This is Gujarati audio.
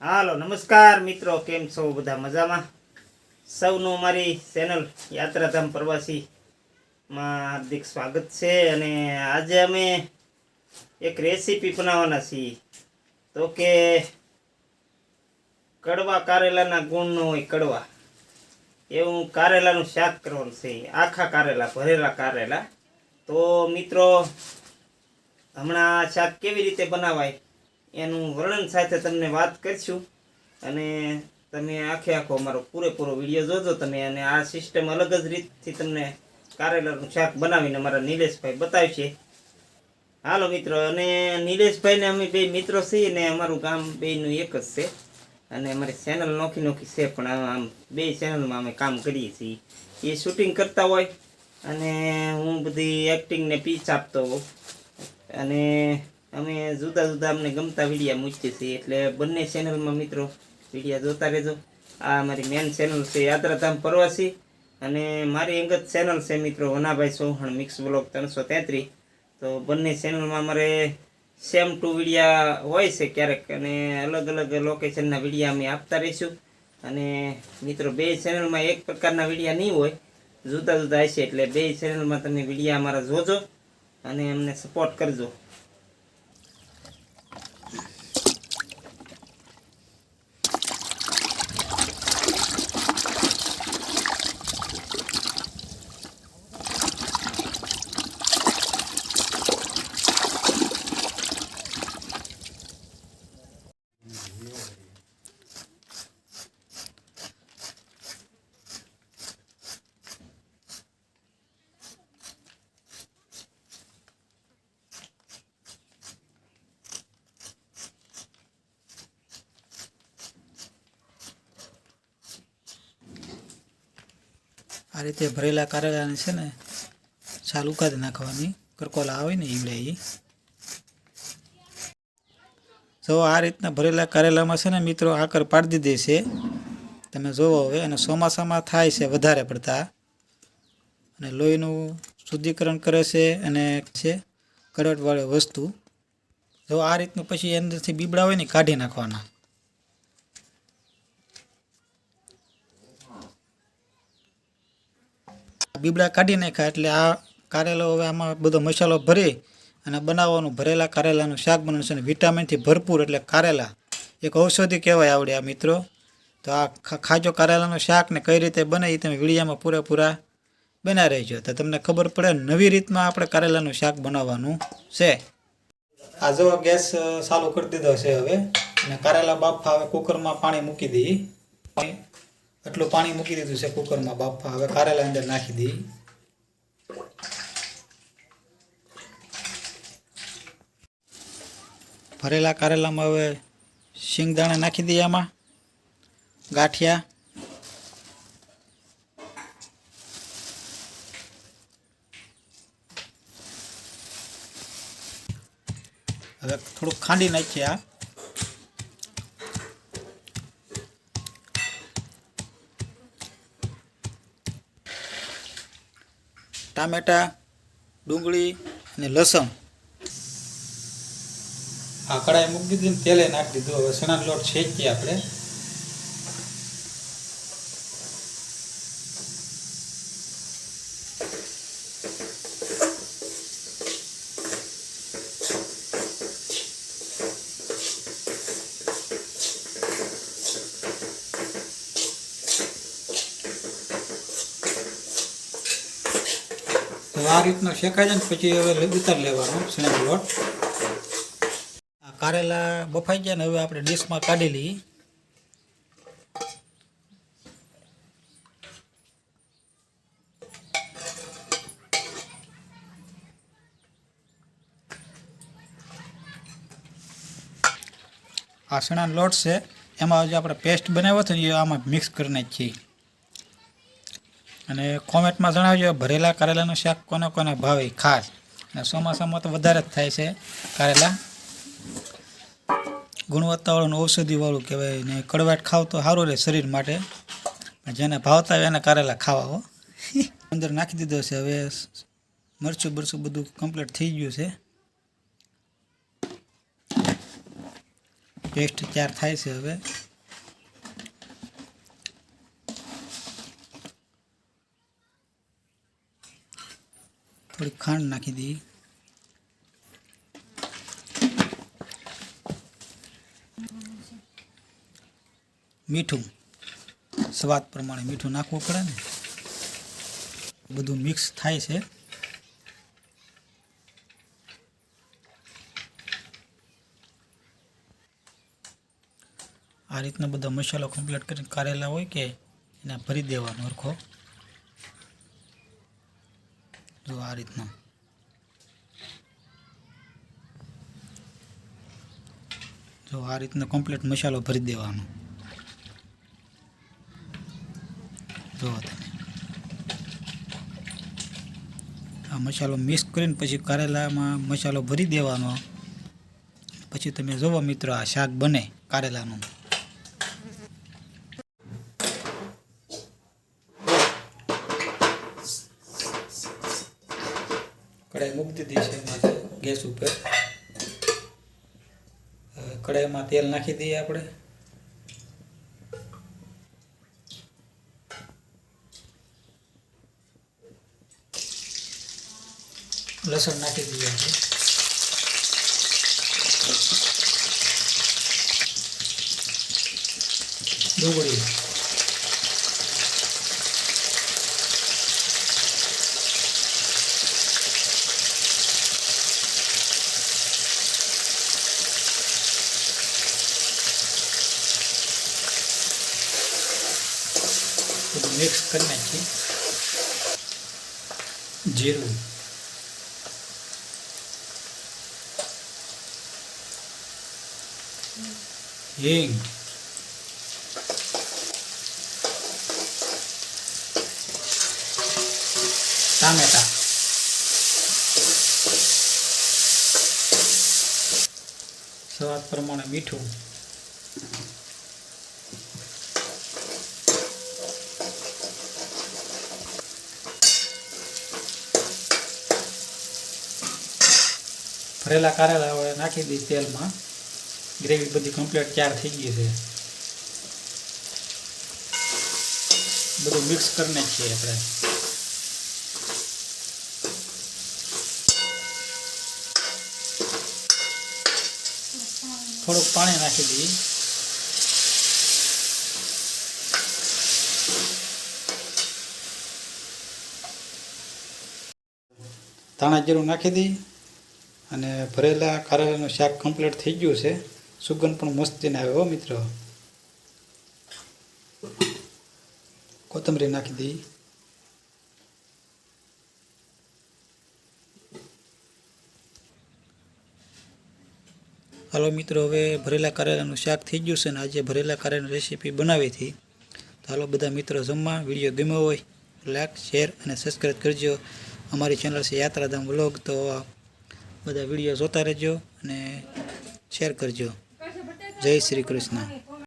હાલો, નમસ્કાર મિત્રો, કેમ છો બધા મજામાં? સૌનું મારી ચેનલ યાત્રાધામ પ્રવાસીમાં હાર્દિક સ્વાગત છે અને આજે અમે એક રેસીપી બનાવવાના છીએ. તો કે કડવા કારેલાના ગુણ ન હોય કડવા. એવું કારેલાનું શાક કરવાનું છે, આખા કારેલા, ભરેલા કારેલા. તો મિત્રો, હમણાં શાક કેવી રીતે બનાવાય? એનું વર્ણન સાથે તમને વાત કરીશું. અને તમે આખે આખો અમારો પૂરેપૂરો વીડિયો જોજો. તમે અને આ સિસ્ટમ અલગ જ રીતથી તમને કારેલાનું શાક બનાવીને અમારા નિલેશભાઈ બતાવશે. હાલો મિત્રો, અને નિલેશભાઈને અમે બે મિત્રો છીએ ને અમારું ગામ બેનું એક જ છે. અને અમારી ચેનલ નોખી નોખી છે, પણ આમ બે ચેનલમાં અમે કામ કરીએ છીએ. એ શૂટિંગ કરતા હોય. અને હું બધી એક્ટિંગને પીચ આપતો હોઉં. અને અમે જુદા જુદા અમને ગમતા વિડીયા મૂકીએ છીએ. એટલે બંને ચેનલમાં મિત્રો વિડીયા જોતા રહેજો. આ અમારી મેન ચેનલ છે યાત્રાધામ પ્રવાસી અને મારી અંગત ચેનલ છે મિત્રો વનાભાઈ ચૌહાણ મિક્સ બ્લોગ ત્રણસો તેત્રીસ. તો બંને ચેનલમાં અમારે સેમ ટુ વિડીયા હોય છે ક્યારેક અને અલગ અલગ લોકેશનના વિડીયા અમે આપતા રહીશું. અને મિત્રો બે ચેનલમાં એક પ્રકારના વિડીયા નહીં હોય જુદા જુદા હશે. એટલે બે ચેનલમાં તમે વિડીયા અમારા જોજો અને અમને સપોર્ટ કરજો. આ રીતે ભરેલા કારેલાને છે ને છાલ ઉકાળી નાખવાની. કરકોલા આવે ને ઈવડે એ જો આ રીતના ભરેલા કારેલામાં છે ને મિત્રો આકર પાડી દીધી છે. તમે જોવો હવે, અને ચોમાસામાં થાય છે વધારે પડતા. અને લોહીનું શુદ્ધિકરણ કરે છે અને છે કડવટવાળી વસ્તુ. જો આ રીતનું પછી અંદરથી બીબડા હોય ને કાઢી નાખવાના. બીબડા કાઢી નાખ્યા એટલે આ કારેલો હવે આમાં બધો મસાલો ભરી અને બનાવવાનું ભરેલા કારેલાનું શાક બનાવવાનું છે અને વિટામિનથી ભરપૂર એટલે કારેલા. એક ઔષધિ કહેવાય આવડે આ મિત્રો. તો આ ખાજો કારેલાનું શાક ને કઈ રીતે બને એ તમે વિડીયામાં પૂરેપૂરા બના રહેજો. તો તમને ખબર પડે નવી રીતમાં આપણે કારેલાનું શાક બનાવવાનું છે. આ જો ગેસ ચાલુ કરી દીધો છે હવે. અને કારેલા બાફા હવે કુકરમાં પાણી મૂકી દઈ એટલું પાણી મૂકી દીધું છે કુકરમાં. બાફા હવે કારેલા અંદર નાખી દઈ ભરેલા કારેલામાં હવે શિંગદાણા નાખી દઈએ આમાં. ગાંઠિયા. હવે થોડુંક ખાંડી નાખીએ આ. ટામેટા, ડુંગળી અને લસણ. આ કડાઈ મૂકી દીધી તેલે નાખી દીધું. હવે સણાનો લોટ શેકીએ આપણે. આ રીતનો શેકાય જાય ને પછી હવે ઉતાર લેવાનો સણાનો લોટ આ કારેલા બફાઈ ગયા ને હવે આપણે ડીશમાં કાઢી લઈએ. આ સણાનો લોટ છે, એમાં જે આપણે પેસ્ટ બનાવ્યો હતો ને એ આમાં મિક્સ કરી નાખીએ અને કોમેન્ટમાં જણાવજો, ભરેલા કારેલાનું શાક કોને કોને ભાવે, ખાસ. અને ચોમાસામાં તો વધારે જ થાય છે કારેલા. ગુણવત્તાવાળું ઔષધિવાળું કહેવાય ને કડવાટ ખાવ તો સારું રહે શરીર માટે. જેને ભાવતા હોય એને કારેલા ખાવા હો. અંદર નાખી દીધો છે, હવે મરચું બરચું બધું કમ્પ્લીટ થઈ ગયું છે. પેસ્ટ તૈયાર થાય છે હવે. થોડી ખાંડ નાખી દઈએ. મીઠું. સ્વાદ પ્રમાણે મીઠું નાખવું પડે ને. બધું મિક્સ થાય છે. આ રીતના બધા મસાલો કમ્પ્લીટ કરીને કારેલા હોય કે એને ભરી દેવાનો હરખો. જો આ રીતના. જો આ રીતના કમ્પ્લીટ મસાલો ભરી દેવાનો. જો તમે. આ મસાલો મિક્સ કરીને પછી કારેલામાં મસાલો ભરી દેવાનો. પછી તમે જુઓ મિત્રો આ શાક બને કારેલાનું. કઢાઈ મૂકી દીધી છે ગેસ ઉપર. કઢાઈમાં તેલ નાખી દઈએ આપણે. લસણ નાખી દઈએ આપણે. ડુંગળી. મિક્સ કરી નાખીએ. જીરું. હિંગ. ટામેટા. સ્વાદ પ્રમાણે મીઠું. ભરેલા કારેલા હવે નાખી દઈશ તેલમાં. ગ્રેવી બધી કમ્પ્લીટ તૈયાર થઈ ગઈ છે. બધું મિક્સ કરી નાખીએ આપણે. થોડુંક પાણી નાખી દઈએ. ધાણા જીરું નાખી દઈએ. અને ભરેલા કારેલાનું શાક કમ્પ્લીટ થઈ ગયું છે. સુગંધ પણ મસ્તીને આવે હો મિત્રો. કોથમરી નાખી દઈ હાલો મિત્રો, હવે ભરેલા કારેલાનું શાક થઈ ગયું છે અને આજે ભરેલા કારેલાની રેસીપી બનાવી હતી. તો હાલો બધા મિત્રો જમવા, વીડિયો ગમ્યો હોય લાઈક શેર અને સબસ્ક્રાઈબ કરજો. અમારી ચેનલ છે યાત્રાધામ વ્લોગ તો બધા વીડિયો જોતા રહેજો અને શેર કરજો. જય શ્રી કૃષ્ણ.